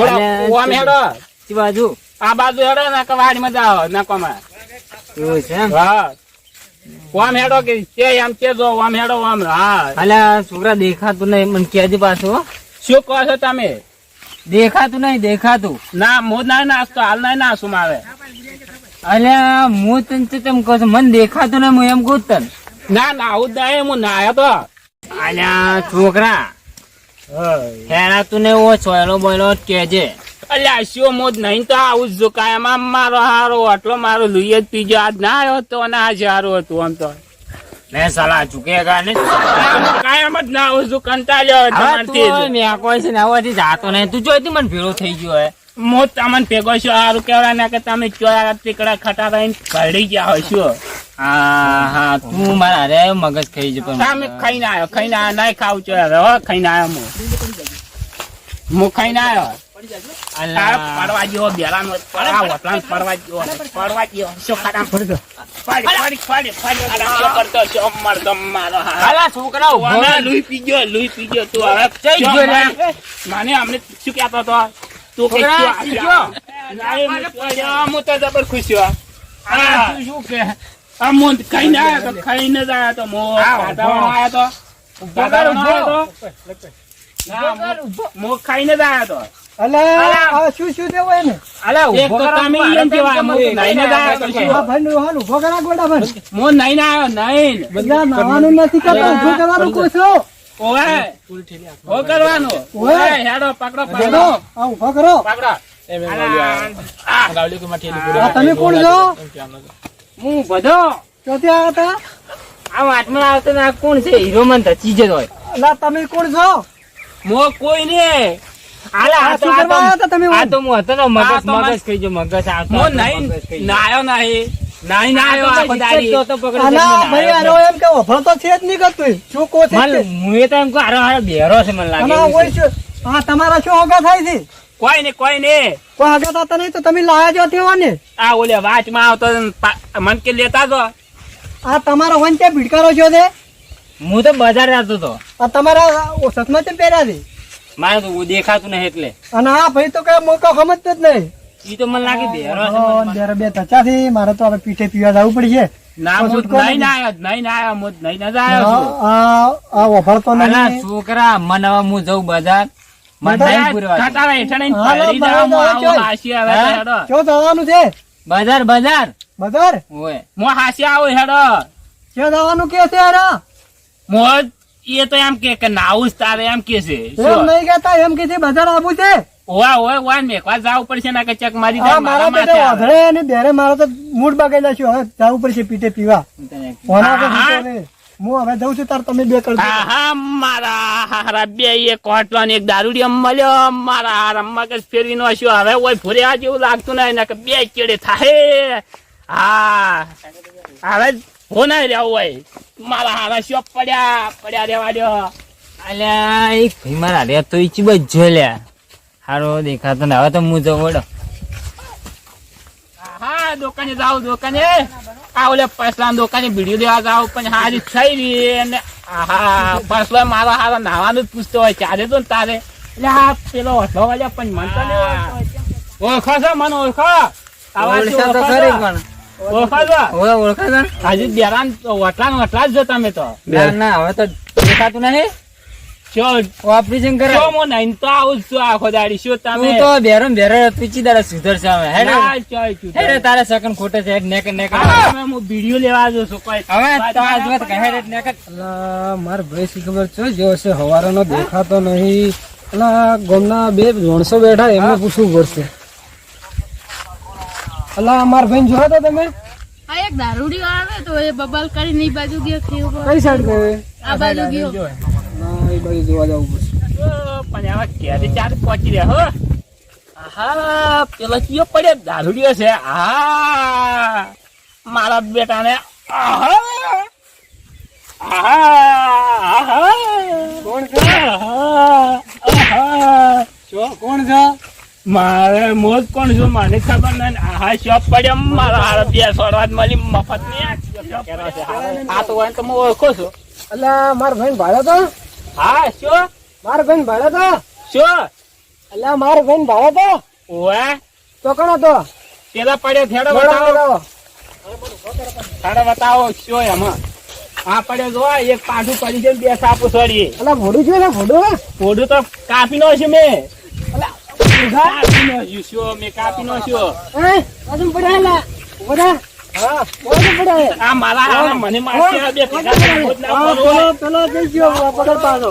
થોડા ઓમ હેડો. ચી બાજુ. આ બાજુ હેડો ને વાડીમાં જાઓ નાખવામાં એવું છે હા. ઓમ હેડો કે તે એમ કે જો ઓમ હેડો ઓમ હા. અલ્યા છોકરા દેખાતું નહીં. મને કહેજે પાછું શું કહો છો તમે? દેખાતું નહીં દેખાતું. ના હું ના નાસ્તો હાલ ના નાસું મારે. અલ્યા હું તને તેમ કહું છું મને દેખાતું નહીં હું એમ કહું તને. ના ના આવું જ નહીં હું નાયો તો. અલ્યા છોકરા. હેરાતું નહીં ઓ છોયલો બોયલો કેજે અલ્યા શિવ મોજ નહીં તો આવું જ કાયમ આમ મારો હારો આટલો મારો લુઈ જ પીજો. આજ ના આવ્યો તો અને આજે હારો હતું આમ તો. ને સલાહ ચૂકેગા ને. કાયમ જ ના આવું છું કંટાળ્યો મેં કોઈ છે ને આવવાથી જાતો નહીં. તું જોઈતી મને ભેળો થઈ ગયો હે. મોજ તમને ભેગો છો. સારું કેવડા ના કે તમે ચોરા ટીકડા ખટા રહીને પડી ગયા હોય શું હા હા તું મારા રે મગજ ખાઈ જ તમે ખાઈને આવ્યો ખાઈને આવ્યો. નહીં ખાવું છો હવે હો ખાઈને આવ્યો હું. હું ખાઈને આવ્યો. પડવા જેવો બેલાનો પડવા પડવા જેવો પડવા જેવો. શું ખાતા? પડી પડી પડી પડી અરે શું કરતો શું મરતો મારો હાથ. અલા છોકરા ઊભો હવે રહે. લુઈ પી ગયો લુઈ પી ગયો તું હવે. જઈ શું ગયો રે. મને- મને અમને શું કહેતો હતો? તું કઈ હું તો- જબર ખુશ હા. શું કે? આ હું ખાઈને આવ્યો તો ખાઈને જ આવ્યો તો હું આવ્યો તો. કાઢવાનો આવ્યો તો ના, હું- હું ખાઈને જ આવ્યો તો. અલા શું શું થયું હોય અલા ઊભો કરો, એમ નાઈને? આ ભાઈ નું હાલ ઊભો ગોડા ભાઈ. આવ્યો બધા નાવાનું નથી કરતા ઊભો કરવાનું ઓ કરવાનું. હેડો પકડો પકડો. આ ઊભો કરો. પકડો. આ, આ તમે કોણ છો? હું બધો. ક્યાંથી આવ્યા હતા? આ વાતમાં આવતો ના કોણ છે? હીરો મન ધચી જ હોય. તમે કોણ છો? મો કોઈ ને. આલા આ આ તો શું કરવા આવ્યા હતા તમે આ તો હું હતો મગજ મગજ ગયો મગજ આવતો મો નહીં. નાયો નહીં. નહીં આ નાયો આખો દાડી. તો પકડી અલા જઈને ભાઈ આરો એમ કે ઊભો તો છે જ નહીં કરતું શું કહો છે મને- તો? એમ કહું, હારો હારો બેરો છે મને લાગે અને હોય છે. હા તમારા શું હગા થાય છે? કોઈ ને કોઈ ને કોઈ હગા થતા નહીં તો તમે લાયા જો તેવા ને આ ઓલે વાતમાં આવતો મન કે લેતા તો. આ તમારો વન ત્યાં ભીડકારો છો તે? હું તો બજાર જતો હતો આ તમારા સતમાં તે પહેર્યા છે? મારે તો દેખાતું નહીં એટલે. અને આ ભાઈ તો કઈ મોકો સમજતો જ નહીં. ઈ તો મને લાગી દે છે જરા બે તચા થી મારે તો હવે પીઠે પીવા જવું ના નહીં. નહીં નહીં ન આ આ નહીં. છોકરા મને હવે હું જઉં બજાર. બજાર? પડી આવું. હાંસી આવે બજાર બજાર? બજાર? ઓય. હું હેડો. ક્યાં જવાનું કે છે મોજ? એ તો એમ કે કે નાવું તારે એમ કે છે. એમ નહીં કેતા એમ કે છે બજાર આવું છે. ઓવા ઓવા ઓવા મેકવા જાવું પડશે ના કે ચક મારી જાય મારા માથે આવે. અને બેરે મારો તો મૂડ બગાડ્યા છે હવે જાવું પડશે પીટે પીવા. ઓના તો હા, હવે જઉં છું તાર તમે બે કરજો હા મારા હારા બે એક હોટલો એક દારૂડી અમ મળ્યો. મારા હારા મગજ ફેરવી નો શું હવે ઓય ભૂર્યા જેવું લાગતું નહીં ને કે બે કેડે થાય હા હવે હો ના રહ્યા હોય. મારા હારા શોપ પડ્યા પડ્યા રેવા દો અલ્યા એક ભાઈ મારા રે તો ઈચી બજ લ્યા હારો દેખાતો ને હવે તો હું જવો વડો હા દુકાને જાવ દુકાને. આ ઓલે પસલા દુકાને વીડિયો દેવા જાવ પણ હારી થઈ રહી અને હા પસલો મારા હારા નાવાનું જ પૂછતો હોય. ચાલે તો તારે. એટલે આ પેલો હસલો વાળા પણ મન તો ઓળખો છો? મને ઓળખો. આવા ઓળખા તો ખરી પણ. ઓળખો છો ઓય ઓળખા તા હજી બેરાન વટલા વટલા જ તમે તો. ના ના હવે તો દેખાતું નહીં. ઓપરેશન કરે. જો નહીં તો આવું છું આખો દાડી. શું તમે? તો બેરો બેરો તુચી દાડા સુધરશે હવે હેડે ના, ચોય છું. હેડે તારે સેકન્ડ ખોટે છે નેક નેક હવે હું વીડિયો લેવા જઉં છું કોઈ હવે તો આજ વાત કહે હેડ નેક માર ભાઈ શી ખબર છે જો હશે હવારાનો દેખાતો નહીં. અલા ગામના બે માણસો બેઠા એમને પૂછવું પડશે. અલા અમાર ભાઈ જોયા તો તમે? આ એક દારૂડી આવે તો એ બબલ કરી ની બાજુ ગયો કેવો કઈ સાઈડ ગયો આ બાજુ ગયો. ના એ બાજુ જોવા જવું પડશે. પણ આવા ક્યારે ચાર પહોંચી રહ્યા હો. આહા પેલો કયો પડ્યો દારૂડિયો છે આહા મારા બેટાને આહા આહા કોણ છે? આહા આહા. છો કોણ છે? મારે મોજ કોણ છું મને ખબર નહીં. હા શોપ પડ્યો. મારા હાર બે સોડવા જ મળી. મફત નહીં આ તો હોય તમે હું ઓળખો છો. એટલે માર ભાઈ ભાડો તો? હા શું? માર ભાઈ ભાડે તો? શું? એટલે મારે ભાઈ ભાડો તો? ઓએ તો કણો તો? પેલા પડ્યો થેડો બતાવો. થેડો બતાવો શું એમાં? આ પડ્યો જો એક પાછું પડી છે બે સાપુ સડી એટલે ભોડું છે ને ભોડું. ભોડું તો કાપી નો છે મેં. કાપી નો શું મેં કાપી નો છું હે. બાજુ પડ્યા લા બધા હા બાજુ પડ્યા આ મારા મને મારશે બે. પેલો પેલો જઈ ગયો પકડ પાછો.